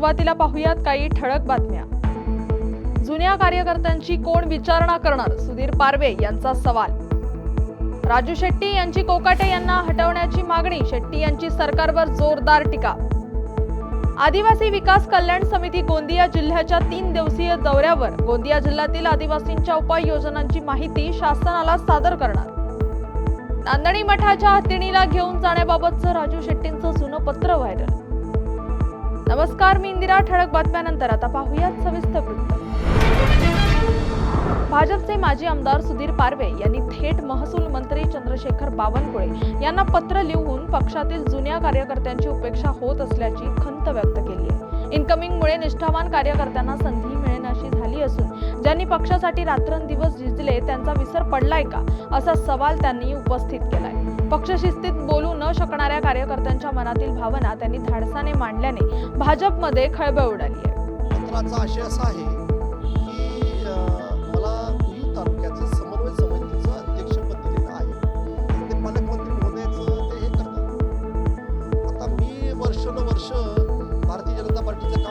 सुरुवातीला पाहूयात काही ठळक बातम्या. जुन्या कार्यकर्त्यांची कोण विचारणा करणार? सुधीर पारवे यांचा सवाल. राजू शेट्टी यांची कोकाटे यांना हटवण्याची मागणी शेट्टी यांची सरकारवर जोरदार टीका. आदिवासी विकास कल्याण समिती गोंदिया जिल्ह्याच्या तीन दिवसीय दौऱ्यावर गोंदिया जिल्ह्यातील आदिवासींच्या उपाययोजनांची माहिती शासनाला सादर करणार. नांदणी मठाच्या हत्तीणीला घेऊन जाण्याबाबतचं राजू शेट्टींचं जुनं पत्र व्हायरल. नमस्कार मी इंदिरा ठळक बातम्यानंतर आता पाहूयात सविस्तर वृत्त. भाजपचे माजी आमदार सुधीर पारवे यांनी थेट महसूल मंत्री चंद्रशेखर बावनकुळे यांना पत्र लिहून पक्षातील जुन्या कार्यकर्त्यांची उपेक्षा होत असल्याची खंत व्यक्त केली आहे. इन्कमिंगमुळे निष्ठावान कार्यकर्त्यांना संधी मिळेनाशी झाली असून ज्यांनी पक्षासाठी रात्रंदिवस झिजले त्यांचा विसर पडलाय का? असा सवाल त्यांनी उपस्थित केलाय. पक्षशिस्तीत बोलू न शकणाऱ्या कार्यकर्त्यांच्या मनातील भावना त्यांनी धाडसाने मांडल्याने भाजपमध्ये खळबळ उडाली आहे. आशय असा आहे की मला पुरी तालुक्याचं समन्वय समितीचं अध्यक्षपद दिलेलं आहे. ते पालकमंत्री ते हे करतात. आता मी वर्षानुवर्ष भारतीय जनता पार्टीचं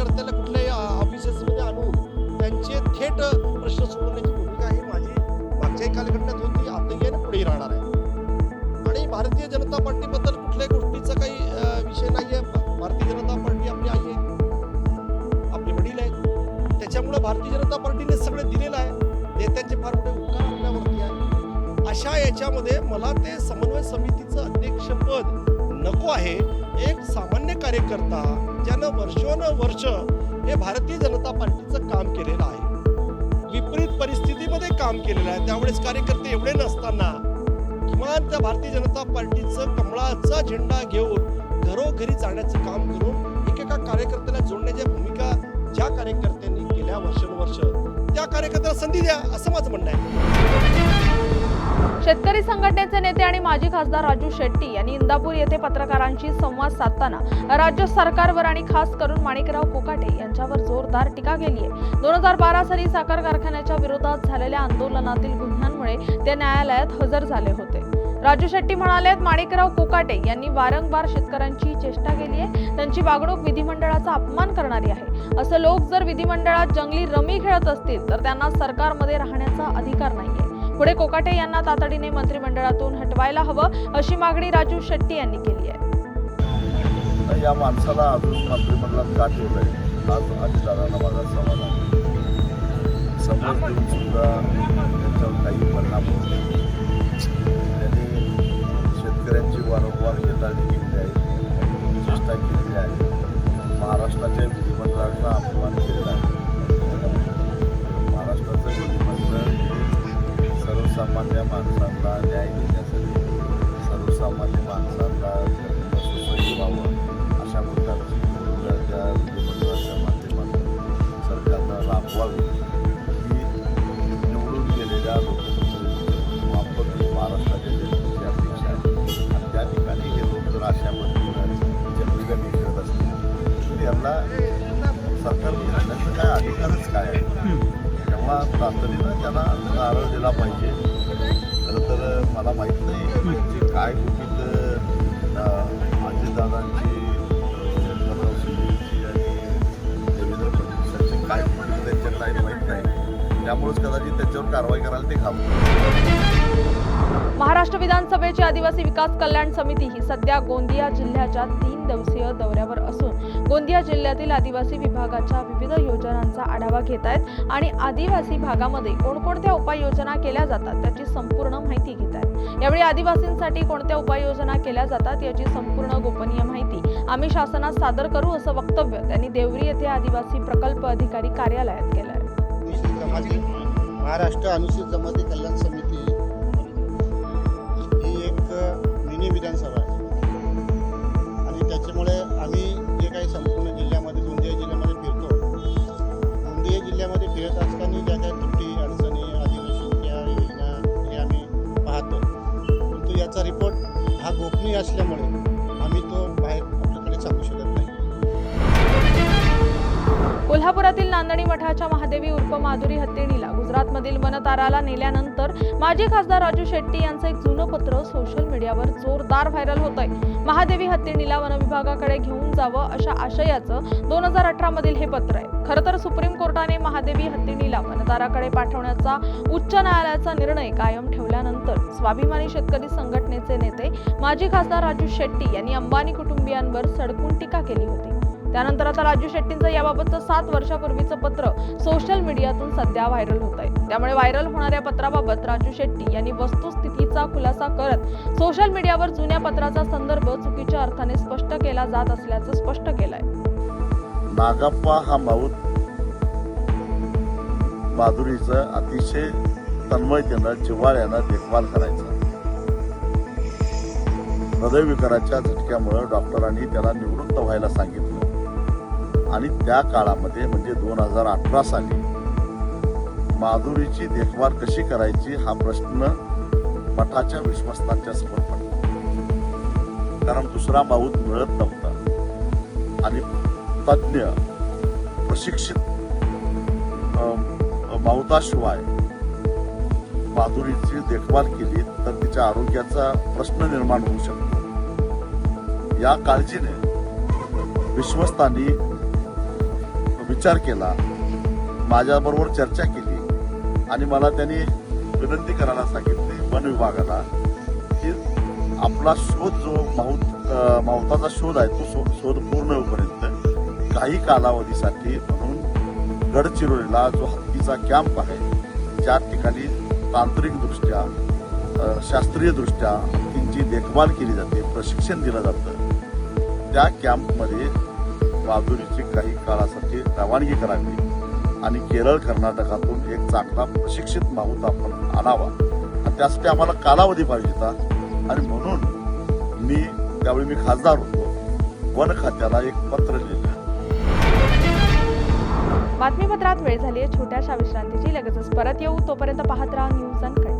कार्यकर्त्याला कुठल्याही ऑफिसेसमध्ये आणून त्यांचे थेट प्रश्न सोडवण्याची भूमिका ही माझी मागच्याही कालखंडात होती. आताही आहे आणि पुढेही राहणार आहे. आणि भारतीय जनता पार्टीबद्दल कुठल्याही गोष्टीचा काही विषय नाही आहे भारतीय जनता पार्टी आपली आई आहे. आपले वडील आहेत. त्याच्यामुळं भारतीय जनता पार्टीने सगळं दिलेलं आहे. नेत्यांचे फार मोठे उपकार आपल्यावरती आहे. अशा याच्यामध्ये मला ते समन्वय समितीचं अध्यक्षपद नको आहे. एक सामान्य कार्यकर्ता ज्यानं वर्षोनवर्ष हे भारतीय जनता पार्टीचं काम केलेलं आहे. विपरीत परिस्थितीमध्ये काम केलेलं आहे. त्यावेळेस कार्यकर्ते एवढे नसताना किमान त्या भारतीय जनता पार्टीचं कमळाचा झेंडा घेऊन घरोघरी जाण्याचं काम करून एकेका कार्यकर्त्याला जोडण्याच्या भूमिका ज्या कार्यकर्त्यांनी केल्या वर्षानुवर्ष त्या कार्यकर्त्याला संधी द्या असं माझं म्हणणं आहे. शेतकरी संघटनेचे नेते आणि माजी खासदार राजू शेट्टी यांनी इंदापूर येथे पत्रकारांशी संवाद साधताना राज्य सरकारवर आणि खास करून माणिकराव कोकाटे यांच्यावर जोरदार टीका केली आहे. दोन हजार बारा साली साखर कारखान्याच्या विरोधात झालेल्या आंदोलनातील गुन्ह्यांमुळे ते न्यायालयात हजर झाले होते. राजू शेट्टी म्हणाले माणिकराव कोकाटे यांनी वारंवार शेतकऱ्यांची चेष्टा केली आहे. त्यांची वागणूक विधिमंडळाचा अपमान करणारी आहे. असं लोक जर विधिमंडळात जंगली रमी खेळत असतील तर त्यांना सरकारमध्ये राहण्याचा अधिकार नाहीये. पुढे कोकाटे यांना तातडीने मंत्रिमंडळातून हटवायला हवं अशी मागणी राजू शेट्टी यांनी केली आहे. या माणसाला अजून मंत्रिमंडळात का ठेवलंय? आज अजितदादांना माझा सवाल आहे. समज देऊन सुद्धा त्याच्यावर काही परिणाम होत नाही. त्यांनी शेतकऱ्यांची वारंवार हेटाळणी केलेली आहे. चेष्टा केलेली आहे. महाराष्ट्राच्या विधिमंडळाचा अपमान केलेला आहे. सर्वसामान्य माणसांना न्याय देण्यासाठी सर्वसामान्य माणसांना सुसह्य व्हावं अशा प्रकारची त्या विधिमंडळाच्या माध्यमातून सरकारनं राबवावी. ही निवडून गेलेल्या लोकांची वापर महाराष्ट्राच्या जनतेची अपेक्षा आहे. आणि त्या ठिकाणी हे लोक जर अशा पद्धतीनं जनतेसाठी खेळत असतील तर यांना सरकारमध्ये राहण्याचा काय अधिकारच काय आहे? तेव्हा तातडीनं त्यांना नारळ दिला पाहिजे. काय गुपित अं, अजितदादांची शंकरराव सुधीरची आणि देवेंद्र फडणवीसांची काय गुपित त्यांच्याकडे आहे माहीत नाही. त्यामुळेच कदाचित त्यांच्यावर कारवाई करायला ते घाबरतात महाराष्ट्र विधानसभेची आदिवासी विकास कल्याण समिती ही सध्या गोंदिया जिल्ह्याच्या तीन दिवसीय दौऱ्यावर असून गोंदिया जिल्ह्यातील आदिवासी विभागाच्या विविध योजनांचा आढावा घेत आहेत आणि आदिवासी भागामध्ये कोणकोणत्या उपाययोजना केल्या जातात त्याची संपूर्ण माहिती घेत आहेत. यावेळी आदिवासींसाठी कोणत्या उपाययोजना केल्या जातात याची संपूर्ण गोपनीय माहिती आम्ही शासनास सादर करू असं वक्तव्य त्यांनी देवरी येथे आदिवासी प्रकल्प अधिकारी कार्यालयात केलं आहे महाराष्ट्र अनुसूचित जमाती कल्याण समिती ही एक मिनी विधानसभा आहे. आणि त्याच्यामुळे आम्ही जे काही संपूर्ण जिल्ह्यामध्ये गोंदिया जिल्ह्यामध्ये फिरतो. गोंदिया जिल्ह्यामध्ये फिरत असताना त्याचा रिपोर्ट हा गोपनीय असल्यामुळे आम्ही तो बाहेर आपल्याकडे सांगू शकत नाही. कोल्हापुरातील नांदणी मठाच्या महादेवी उर्फ माधुरी हत्तीणीला गुजरातमधील वनताराला नेल्यानंतर माजी खासदार राजू शेट्टी यांचं एक जुनं पत्र सोशल मीडियावर जोरदार व्हायरल होत आहे महादेवी हत्तीणीला वनविभागाकडे घेऊन जावं अशा आशयाचं दोन हजार अठरा मधील हे पत्र आहे. खरं तर सुप्रीम कोर्टाने महादेवी हत्तीणीला वनताराकडे पाठवण्याचा उच्च न्यायालयाचा निर्णय कायम ठेवल्यानंतर स्वाभिमानी शेतकरी संघटनेचे नेते माजी खासदार राजू शेट्टी यांनी अंबानी कुटुंबियांवर सडकून टीका केली होती. त्यानंतर आता राजू शेट्टींचं याबाबतचं सात वर्षापूर्वीचं पत्र सोशल मीडियातून सध्या व्हायरल होत आहे. त्यामुळे व्हायरल होणाऱ्या पत्राबाबत राजू शेट्टी यांनी वस्तुस्थितीचा खुलासा करत सोशल मीडियावर जुन्या पत्राचा संदर्भ चुकीच्या अर्थाने स्पष्ट केला जात असल्याचं स्पष्ट केलंय. नागप्पा हा माऊत माधुरीचं अतिशय तन्मयतेनं जिव्हाळ्यानं देखभाल करायचा. हृदयविकाराच्या झटक्यामुळे डॉक्टरांनी त्याला निवृत्त व्हायला सांगितलं. आणि त्या काळामध्ये म्हणजे दोन हजार अठरा साली माधुरीची देखभाल कशी करायची हा प्रश्न मठाच्या विश्वस्तांच्या समोर पडला. कारण दुसरा माऊत मिळत नव्हता. आणि तज्ज्ञ प्रशिक्षित माऊताशिवाय माधुरीची देखभाल केली तर तिच्या आरोग्याचा प्रश्न निर्माण होऊ शकतो. या काळजीने विश्वस्तांनी विचार केला माझ्याबरोबर चर्चा केली आणि मला त्यांनी विनंती करायला सांगितली वन विभागाला की आपला शोध जो माऊत माऊताचा शोध आहे तो शो- शोध पूर्ण होईपर्यंत काही कालावधीसाठी म्हणून गडचिरोलीला जो हत्तीचा कॅम्प आहे ज्या ठिकाणी तांत्रिकदृष्ट्या शास्त्रीयदृष्ट्या हत्तींची देखभाल केली जाते प्रशिक्षण दिलं जातं त्या कॅम्पमध्ये बाजूरीची काही काळासाठी रवानगी करावी आणि केरळ कर्नाटकातून एक चांगला प्रशिक्षित माऊत आपण आणावा. आणि त्यासाठी आम्हाला कालावधी पाहिजे होता. आणि म्हणून मी त्यावेळी मी खासदार होतो वन खात्याला एक पत्र लिहिलं. बातमीपत्रात वेळ झाली आहे छोट्याशा विश्रांतीची. लगेचच परत येऊ. तोपर्यंत पाहत राहा न्यूज अनकट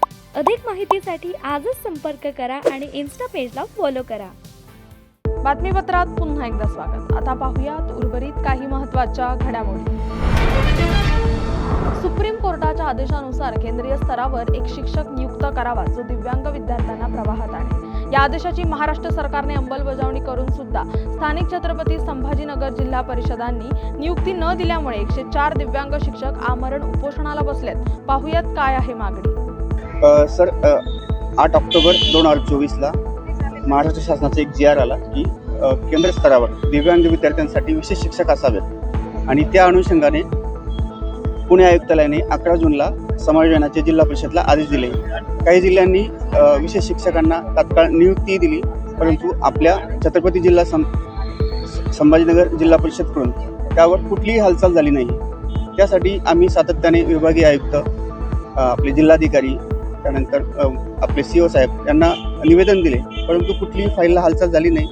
अधिक माहितीसाठी आजच संपर्क करा आणि इन्स्टा पेजला फॉलो करा. बातमीपत्रात पुन्हा एकदा स्वागत. आता पाहुयात उर्वरित काही महत्त्वाच्या घडामोडी. सुप्रीम कोर्टाच्या आदेशानुसार केंद्रीय स्तरावर एक शिक्षक नियुक्त करावा जो दिव्यांग विद्यार्थ्यांना प्रवाहात आणेल. या आदेशाची महाराष्ट्र सरकारने अंमलबजावणी करून सुद्धा स्थानिक छत्रपती संभाजीनगर जिल्हा परिषदांनी नियुक्ती न दिल्यामुळे एकशे चार दिव्यांग शिक्षक आमरण उपोषणाला बसलेत. पाहुयात काय आहे मागणी. सर आठ ऑक्टोबर दोन हजार चोवीसला महाराष्ट्र शासनाचा एक जी आर आला की केंद्र स्तरावर दिव्यांग विद्यार्थ्यांसाठी विशेष शिक्षक असावेत. आणि त्या अनुषंगाने पुणे आयुक्तालयाने अकरा जूनला समायोजनाचे जिल्हा परिषदला आदेश दिले. काही जिल्ह्यांनी विशेष शिक्षकांना तात्काळ नियुक्ती दिली परंतु आपल्या छत्रपती जिल्हा सं संभाजीनगर जिल्हा परिषदकडून त्यावर कुठलीही हालचाल झाली नाही. त्यासाठी आम्ही सातत्याने विभागीय आयुक्त आपले जिल्हाधिकारी त्यानंतर आपले सी ओ साहेब यांना निवेदन दिले परंतु कुठलीही फाईलला हालचाल झाली नाही.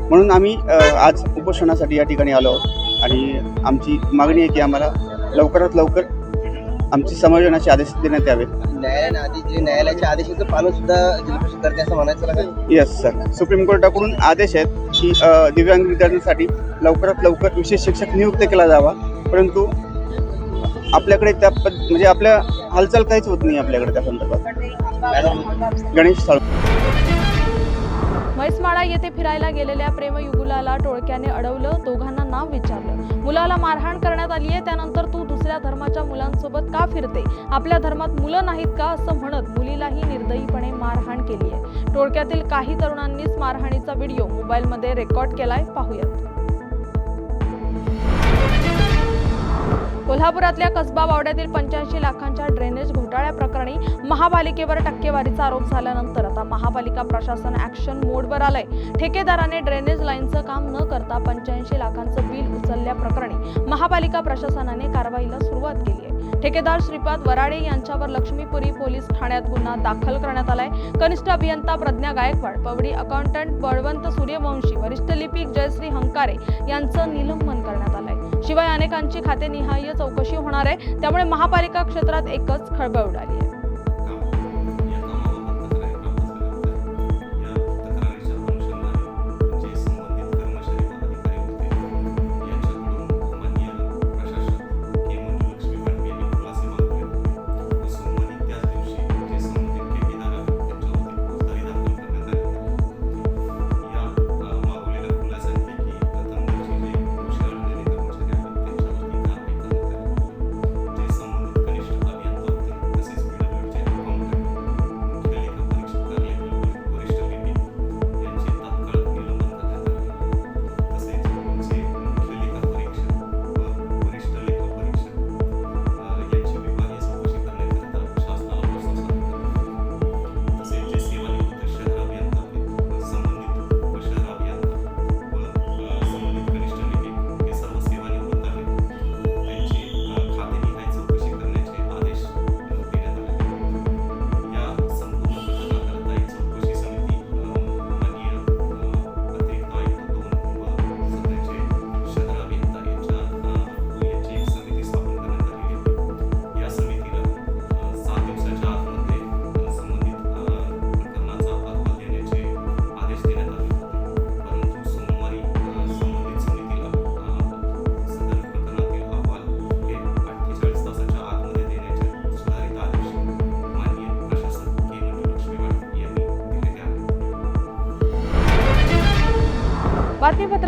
म्हणून आम्ही आज उपोषणासाठी या ठिकाणी आलो आहोत आणि आमची मागणी आहे की आम्हाला लवकरात लवकर आमची समायोजनाचे आदेश देण्यात जे न्यायालयाच्या आदेशाचं पालन सुद्धा करते असं म्हणायचं येस सर सुप्रीम कोर्टाकडून आदेश आहेत की दिव्यांग विद्यार्थ्यांसाठी लवकरात लवकर विशेष शिक्षक नियुक्त केला जावा परंतु आपल्याकडे त्या म्हणजे आपल्या हालचाल काहीच होत नाही आपल्याकडे त्या संदर्भात. गणेश म्हैसमाळा येथे फिरायला गेलेल्या प्रेमयुगुलाला टोळक्याने अडवलं दोघांना नाव विचारलं. मुलाला मारहाण करण्यात आली आहे त्यानंतर तू दुसऱ्या धर्माच्या मुलांसोबत का फिरते? आपल्या धर्मात मुलं नाहीत का असं म्हणत मुलीलाही निर्दयीपणे मारहाण केली आहे. टोळक्यातील काही तरुणांनीच मारहाणीचा व्हिडिओ मोबाईलमध्ये रेकॉर्ड केलाय पाहूयात. कोल्हापुरातल्या कसबा वावड्यातील पंच्याऐंशी लाखांच्या ड्रेनेज घोटाळ्या प्रकरणी महापालिकेवर टक्केवारीचा आरोप झाल्यानंतर आता महापालिका प्रशासन ऍक्शन मोडवर आलंय. ठेकेदाराने ड्रेनेज लाईनचं काम न करता पंच्याऐंशी लाखांचं बिल उचलल्याप्रकरणी महापालिका प्रशासनाने कारवाईला सुरुवात केली आहे. ठेकेदार श्रीपाद वराडे यांच्यावर लक्ष्मीपुरी पोलीस ठाण्यात गुन्हा दाखल करण्यात आलाय. कनिष्ठ अभियंता प्रज्ञा गायकवाड पवडी अकाउंटंट बळवंत सूर्यवंशी वरिष्ठ लिपिक जयश्री हंकारे यांचं निलंबन शिवाय अनेकांची खातेनिहाय चौकशी होणार आहे. त्यामुळे महापालिका क्षेत्रात एकच खळबळ उडाली आहे.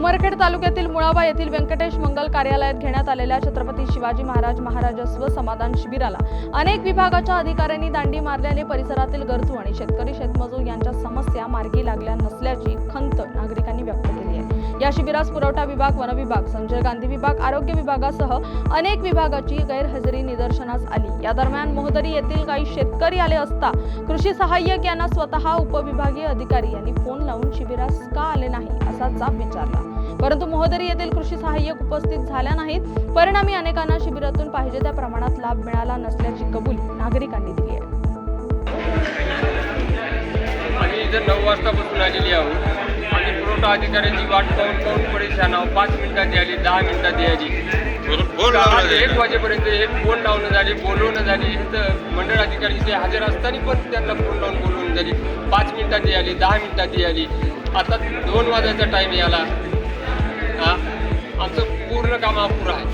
उमरखेड तालुक्यातील मुळावा येथील व्यंकटेश मंगल कार्यालयात घेण्यात आलेल्या छत्रपती शिवाजी महाराज महाराजस्व समाधान शिबिराला अनेक विभागाच्या अधिकाऱ्यांनी दांडी मारल्याने परिसरातील गरजू आणि शेतकरी शेतमजूर यांच्या समस्या मार्गी लागल्या नसल्याची खंत नागरिकांनी व्यक्त केली आहे. या शिबिरास पुरवठा विभाग वन विभाग संजय गांधी विभाग आरोग्य विभागासह अनेक विभागाची गैरहजेरी निदर्शनास आली. या दरम्यान मोहदरी येथील काही शेतकरी आले असता कृषी सहाय्यक यांना स्वतः उपविभागीय अधिकारी यांनी फोन लावून शिबिरास का आले नाही असा जाब विचारला. परंतु मोहदरी येथील कृषी सहाय्यक उपस्थित झाल्या नाहीत. परिणामी अनेकांना शिबिरातून पाहिजे त्या प्रमाणात लाभ मिळाला नसल्याची कबुली नागरिकांनी दिली आहे. आम्ही इथं नऊ वाजतापासून आलेली आहोत. आणि पुरवठा अधिकाऱ्यांची वाट पाहून पाहून परेशान आहोत पाच मिनिटात आली दहा मिनिटात यायची एक वाजेपर्यंत एक फोन लावणं झाली बोलवणं झाली. इथं मंडळ अधिकारी ते हजर असताना पण त्यांना फोन लावून बोलवणं झाली. पाच मिनिटात आली दहा मिनिटात आली आता दोन वाजायचा टाईम याला. हा? आमचं पूर्ण काम अपुरं आहे.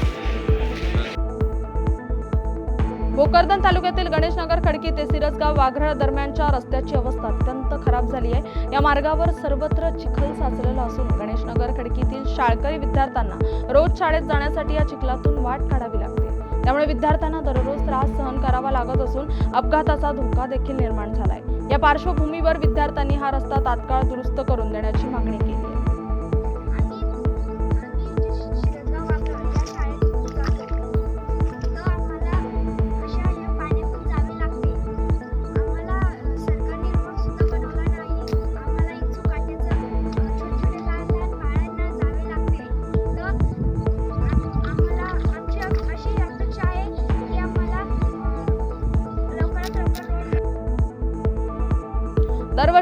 भोकरदन तालुक्यातील गणेशनगर खडकी ते सिरसगाव वाघरळ दरम्यानच्या रस्त्याची अवस्था अत्यंत खराब झाली आहे. या मार्गावर सर्वत्र चिखल साचलेला असून गणेशनगर खडकीतील शाळकरी विद्यार्थ्यांना रोज शाळेत जाण्यासाठी या चिखलातून वाट काढावी लागते. त्यामुळे विद्यार्थ्यांना दररोज त्रास सहन करावा लागत असून अपघाताचा धोका देखील निर्माण झालाय. या पार्श्वभूमीवर विद्यार्थ्यांनी हा रस्ता तात्काळ दुरुस्त करून देण्याची मागणी केली.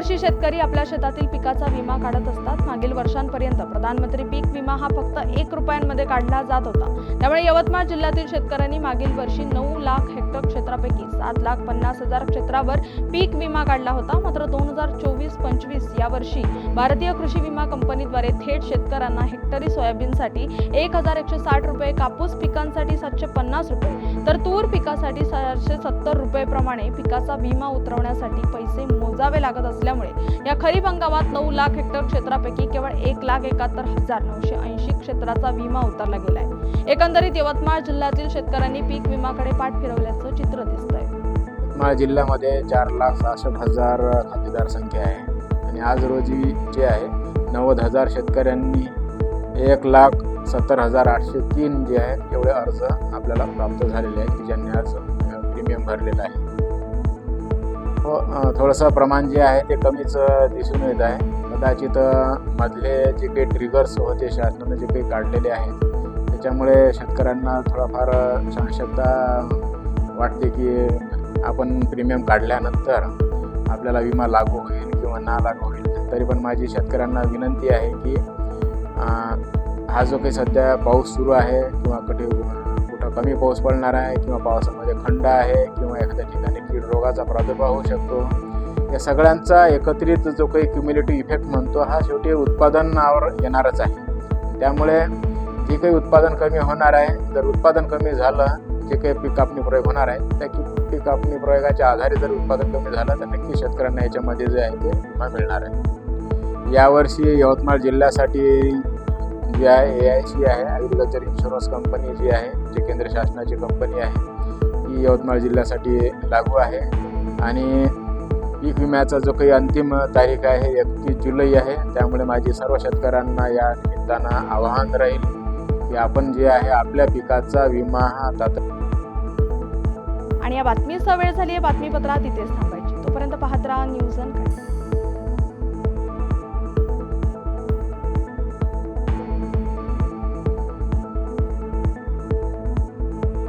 दरवर्षी शेतकरी आपल्या शेतातील पिकाचा विमा काढत असतात. मागील वर्षांपर्यंत प्रधानमंत्री पीक विमा हा फक्त एक रुपयांमध्ये काढला जात होता. त्यामुळे यवतमाळ जिल्ह्यातील शेतकऱ्यांनी मागील वर्षी नऊ लाख हेक्टर क्षेत्रापैकी सात लाख पन्नास हजार क्षेत्रावर पीक विमा काढला होता. मात्र दोन हजार चोवीस पंचवीस या वर्षी भारतीय कृषी विमा कंपनीद्वारे थेट शेतकऱ्यांना हेक्टरी सोयाबीनसाठी एक हजार एकशे साठ रुपये कापूस पिकांसाठी सातशे पन्नास रुपये तर तूर पिकासाठी चारशे सत्तर रुपये प्रमाणे पिकाचा विमा उतरवण्यासाठी पैसे मोजावे लागत असल्यामुळे या खरीप हंगामात नऊ लाख हेक्टर क्षेत्रापैकी केवळ एक लाख एकाहत्तर हजार नऊशे ऐंशी क्षेत्राचा विमा उतरला गेलाय. एकंदरीत यवतमाळ जिल्ह्यातील शेतकऱ्यांनी पीक विमाकडे पाठ फिरवल्याचं चित्र दिसतंय. यवतमाळ जिल्ह्यामध्ये चार लाख सहासष्ट हजार खातेदार संख्या आहे. आणि आज रोजी जे आहे नव्वद हजार शेतकऱ्यांनी एक लाख सत्तर हजार आठशे तीन जे आहेत एवढे अर्ज आपल्याला प्राप्त झालेले आहेत की ज्यांनी आज प्रीमियम भरलेलं आहे. थोडंसं प्रमाण जे आहे ते कमीच दिसून येत आहे. कदाचित मधले जे काही ट्रिगर्स होते शासनाने जे काही काढलेले आहेत त्याच्यामुळे शेतकऱ्यांना थोडाफार अं, संशयता वाटते की आपण प्रीमियम काढल्यानंतर आपल्याला विमा लागू होईल किंवा ना लागू होईल. तरी पण माझी शेतकऱ्यांना विनंती आहे की हा जो काही सध्या पाऊस सुरू आहे किंवा कुठे कुठं कमी पाऊस पडणार आहे किंवा पावसामध्ये खंड आहे किंवा एखाद्या ठिकाणी रोगाचा प्रादुर्भाव होऊ शकतो. या सगळ्यांचा एकत्रित जो काही क्युम्युलेटिव्ह इफेक्ट म्हणतो हा शेवटी उत्पादनावर येणारच आहे. त्यामुळे जे काही उत्पादन कमी होणार आहे जर उत्पादन कमी झालं जे काही पीक कापणी प्रयोग होणार आहे त्या की पीक कापणी प्रयोगाच्या आधारे जर उत्पादन कमी झालं तर नक्की शेतकऱ्यांना याच्यामध्ये जे आहे ते विमा मिळणार आहे. यावर्षी यवतमाळ जिल्ह्यासाठी जी आहे ए आय सी आहे ॲग्रिकल्चर इन्शुरन्स कंपनी जी आहे जी केंद्र शासनाची कंपनी आहे ही यवतमाळ जिल्ह्यासाठी लागू आहे. आणि पीक विम्याचा जो काही अंतिम तारीख आहे एकतीस जुलै आहे त्यामुळे माझी सर्व शेतकऱ्यांना या निमित्तानं आवाहन राहील की आपण जे आहे आपल्या पिकाचा विमा हा तात आणि या बातमीचा वेळ झाली आहे बातमीपत्रात इथेच थांबायची. तोपर्यंत पाहत राहा न्यूज अन